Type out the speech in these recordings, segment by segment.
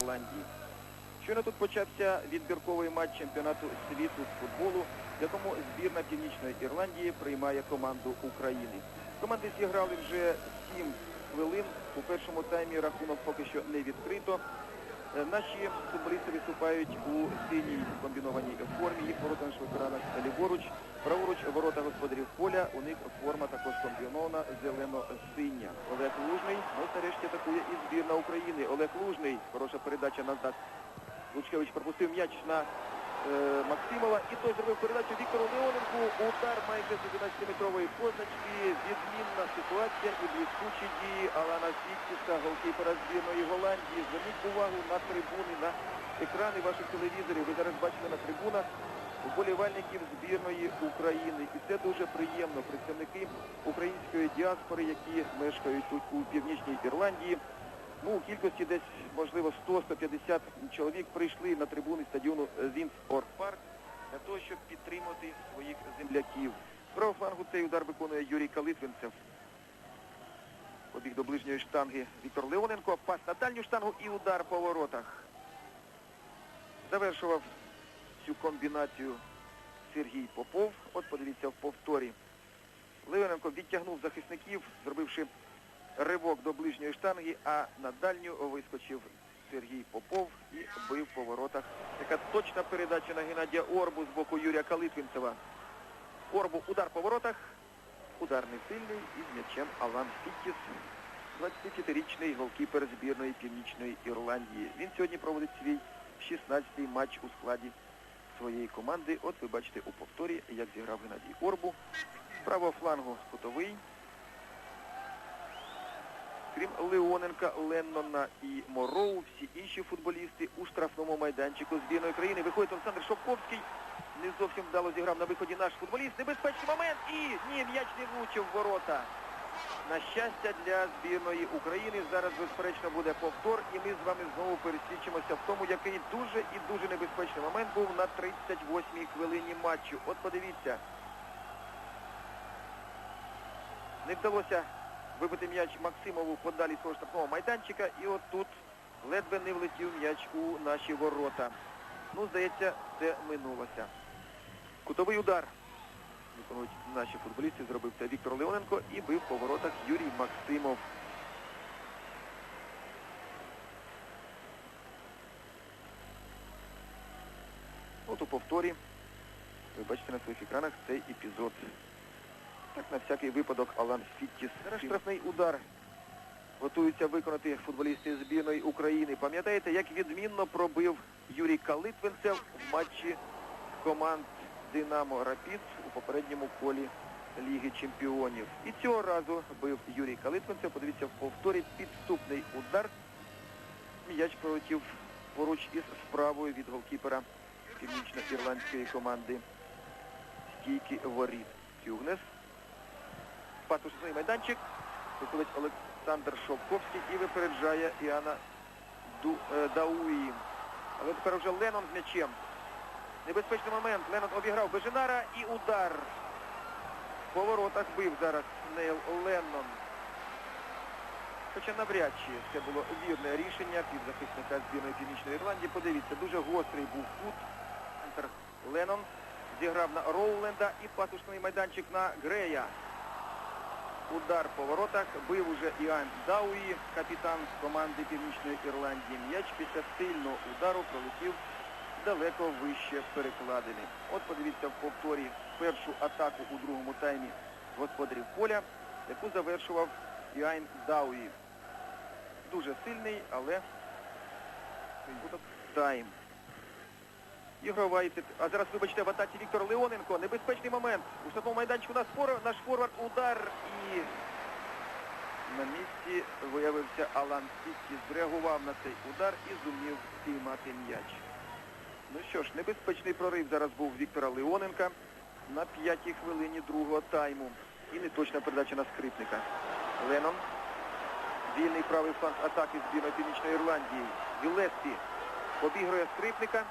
Ірландії. Щойно тут почався відбірковий матч чемпіонату світу з футболу, якому збірна Північної Ірландії приймає команду України. Команди зіграли вже 7 хвилин. У першому таймі рахунок поки що не відкрито. Е, Наші футболісти виступають у синій комбінованій формі. Їх ворота на швидкоранах ліворуч. Праворуч ворота господарів поля. У них форма також комбінована зелено-синя. Олег Лужний. Ну, нарешті атакує і збірна України. Олег Лужний. Хороша передача назад. Лучкевич пропустив м'яч на Максимова. І той зробив передачу Віктору Леоненку. Удар майже з 11-метрової позначки. Відмінна ситуація і блискучі дії Алана Фіттіса, голкіпера збірної Голландії. Зверніть увагу на трибуни, на екрани ваших телевізорів. Ви зараз бачите на трибунах вболівальників збірної України. І це дуже приємно. Представники української діаспори, які мешкають тут у Північній Ірландії. Ну, у кількості десь, можливо, 100-150 чоловік прийшли на трибуни стадіону Вінспорт Парк для того, щоб підтримати своїх земляків. Правого флангу цей удар виконує Юрій Калитвинцев. Побіг до ближньої штанги Віктор Леоненко. Пас на дальню штангу і удар по воротах. Завершував цю комбінацію Сергій Попов. От подивіться в повторі. Леоненко відтягнув захисників, зробивши ривок до ближньої штанги, а на дальню вискочив Сергій Попов і бив по воротах. Така точна передача на Геннадія Орбу з боку Юрія Калитвинцева. Орбу удар по воротах. Удар не сильний і м'ячем Алан Фіттіс. 25-річний голкіпер збірної Північної Ірландії. Він сьогодні проводить свій 16-й матч у складі своєї команди. От ви бачите у повторі, як зіграв Геннадій Орбу. З правого флангу кутовий. Крім Леоненка, Леннона і Мороу, всі інші футболісти у штрафному майданчику збірної країни. Виходить Олександр Шовковський. Не зовсім вдало зіграв на виході наш футболіст. Небезпечний момент і ні, м'яч не влучив ворота. На щастя для збірної України зараз, безперечно, буде повтор, і ми з вами знову пересвідчимося в тому, який дуже і дуже небезпечний момент був на 38-й хвилині матчу. От подивіться. Не вдалося вибити м'яч Максимову подалі свого штрафного майданчика, і от тут ледве не влетів м'яч у наші ворота. Ну, здається, це минулося. Кутовий удар. Наші футболісти, зробив це Віктор Леоненко і бив по воротах Юрій Максимов. От у повторі. Ви бачите на своїх екранах цей епізод. На всякий випадок Алан Фіттіс. Зараз штрафний удар. Готуються виконати футболісти збірної України. Пам'ятаєте, як відмінно пробив Юрій Калитвинцев в матчі команд Динамо Рапід у попередньому колі Ліги Чемпіонів. І цього разу бив Юрій Калитвинцев. Подивіться в повторі підступний удар. М'яч пролетів поруч із справою від голкіпера північно-ірландської команди стійки воріт. Тюгнес. Патушний майданчик. Виходить Олександр Шовковський і випереджає Іана Ду, е, Дауї. Але тепер вже Ленон з м'ячем. Небезпечний момент. Ленон обіграв Бежинара і удар. По воротах бив зараз Нейл Леннон. Хоча навряд чи це було вірне рішення півзахисника збірної Північної Ірландії. Подивіться, дуже гострий був кут. Леннон зіграв на Роуленда і патушний майданчик на Грея. Удар по воротах. Бив уже Іан Дауї, капітан з команди Північної Ірландії. М'яч після сильного удару пролетів далеко вище перекладини. От подивіться в повторі першу атаку у другому таймі господарів поля, яку завершував Іайн Дауї. Дуже сильний, але тайм. Ігрова А зараз, вибачте, в атаці Віктор Леоненко. Небезпечний момент. У штатному майданчику наш, фор... наш форвард удар і на місці виявився Алан Сітті. Зреагував на цей удар і зумів спіймати м'яч. Ну що ж, небезпечний прорив зараз був Віктора Леоненка на п'ятій хвилині другого тайму. І неточна передача на скрипника. Ленон. Вільний правий фланг атаки збірної Північної Ірландії. Гілеспі обігрує скрипника.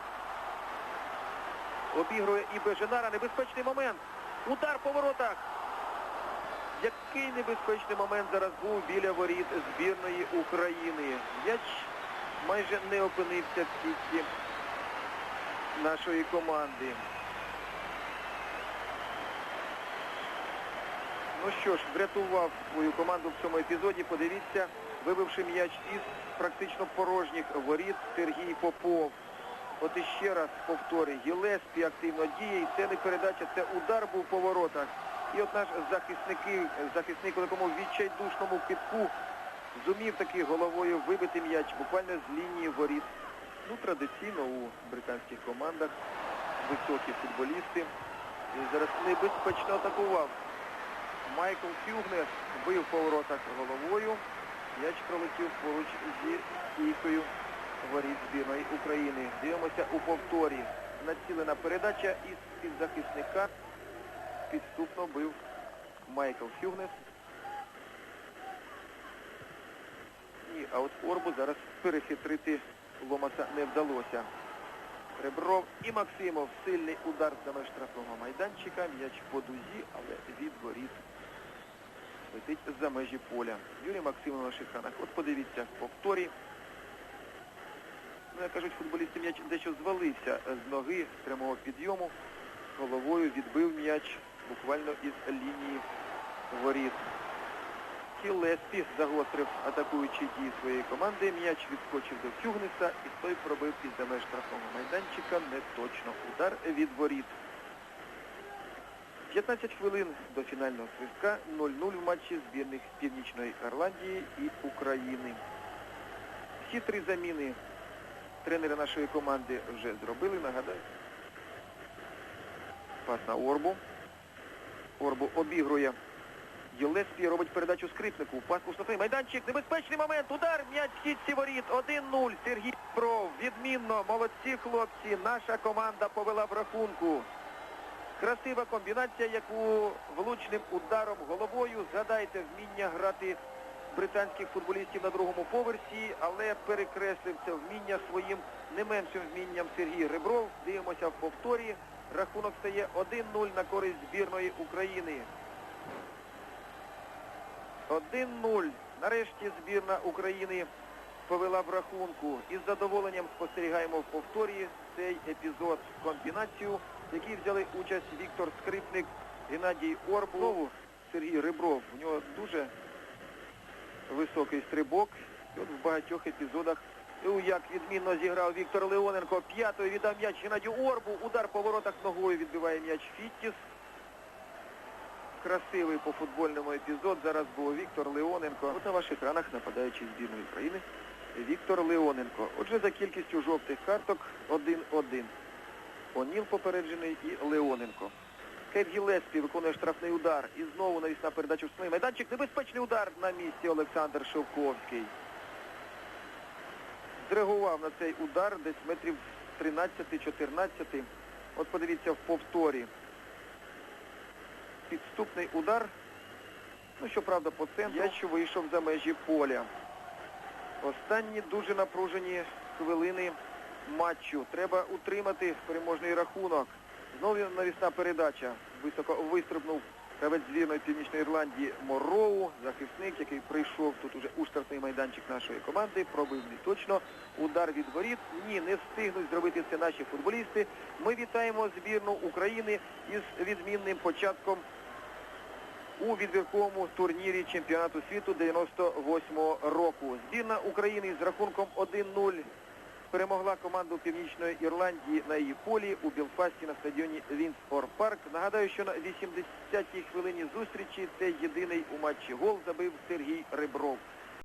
Обігрує і Беженара. Небезпечний момент. Удар по воротах. Який небезпечний момент зараз був біля воріт збірної України. М'яч майже не опинився в сітці нашої команди. Ну що ж, врятував свою команду в цьому епізоді. Подивіться, вибивши м'яч із практично порожніх воріт Сергій Попов. От іще раз повторюю, Гілеспі активно діє, і це не передача, це удар був по воротах. І от наш захисники, захисник у такому відчайдушному китку зумів таки головою вибити м'яч буквально з лінії воріт. Ну, традиційно у британських командах високі футболісти. І зараз небезпечно атакував. Майкл Фюгнес бив по воротах головою. М'яч пролетів поруч зі стійкою воріт збірної України. Дивимося у повторі. Націлена передача із півзахисника. Підступно бив Майкл Фюгнес. Ні, а от Орбу зараз перехитрити Ломаса не вдалося. Ребров і Максимов. Сильний удар за меж штрафного майданчика. М'яч по дузі, але від воріт летить за межі поля. Юрій Максимов на наших. От подивіться в повторі. Ну, як кажуть футболісти, м'яч дещо звалився з ноги з прямого підйому. Головою відбив м'яч буквально із лінії воріт. Кілеспі загострив атакуючі дії своєї команди. М'яч відскочив до Фюгнеса і той пробив із меж штрафного майданчика. Не точно удар від воріт. 15 хвилин до фінального свистка 0-0 в матчі збірних Північної Ірландії і України. Всі три заміни тренери нашої команди вже зробили. Нагадаю. Пас на Орбу. Орбу обігрує. Єлеспі робить передачу скрипнику. Пас у штрафний майданчик. Небезпечний момент. Удар. М'яч сітці воріт. 1-0. Сергій Бров. Відмінно. Молодці хлопці. Наша команда повела в рахунку. Красива комбінація, яку влучним ударом головою. Згадайте вміння грати британських футболістів на другому поверсі, але перекреслив це вміння своїм не меншим вмінням Сергій Ребров. Дивимося в повторі. Рахунок стає 1-0 на користь збірної України. 1-0. Нарешті збірна України повела в рахунку. Із задоволенням спостерігаємо в повторі цей епізод комбінацію, в якій взяли участь Віктор Скрипник, Геннадій Орбу, Знову Сергій Ребров. У нього дуже високий стрибок. І от в багатьох епізодах як відмінно зіграв Віктор Леоненко. П'ятою віддав м'яч Геннадію Орбу. Удар по воротах ногою відбиває м'яч Фіттіс. Красивий по футбольному епізод. Зараз був Віктор Леоненко. От на ваших екранах нападаючий збірної України Віктор Леоненко. Отже, за кількістю жовтих карток 1-1. Оніл попереджений і Леоненко. Кейп Гілеспі виконує штрафний удар. І знову навісна передача в штрафний майданчик. Небезпечний удар на місці Олександр Шевковський. Зреагував на цей удар десь метрів 13-14. От подивіться в повторі. Підступний удар. Ну, щоправда, по центру. Я що вийшов за межі поля. Останні дуже напружені хвилини матчу. Треба утримати переможний рахунок. Знову навісна передача. Високо вистрибнув гравець збірної Північної Ірландії Мороу, захисник, який прийшов тут уже у штрафний майданчик нашої команди, пробив не точно. Удар від воріт. Ні, не встигнуть зробити це наші футболісти. Ми вітаємо збірну України із відмінним початком у відбірковому турнірі чемпіонату світу 98-го року. Збірна України з рахунком 1-0 перемогла команду Північної Ірландії на її полі у Білфасті на стадіоні Вінспор Парк. Нагадаю, що на 80-й хвилині зустрічі цей єдиний у матчі гол забив Сергій Ребров.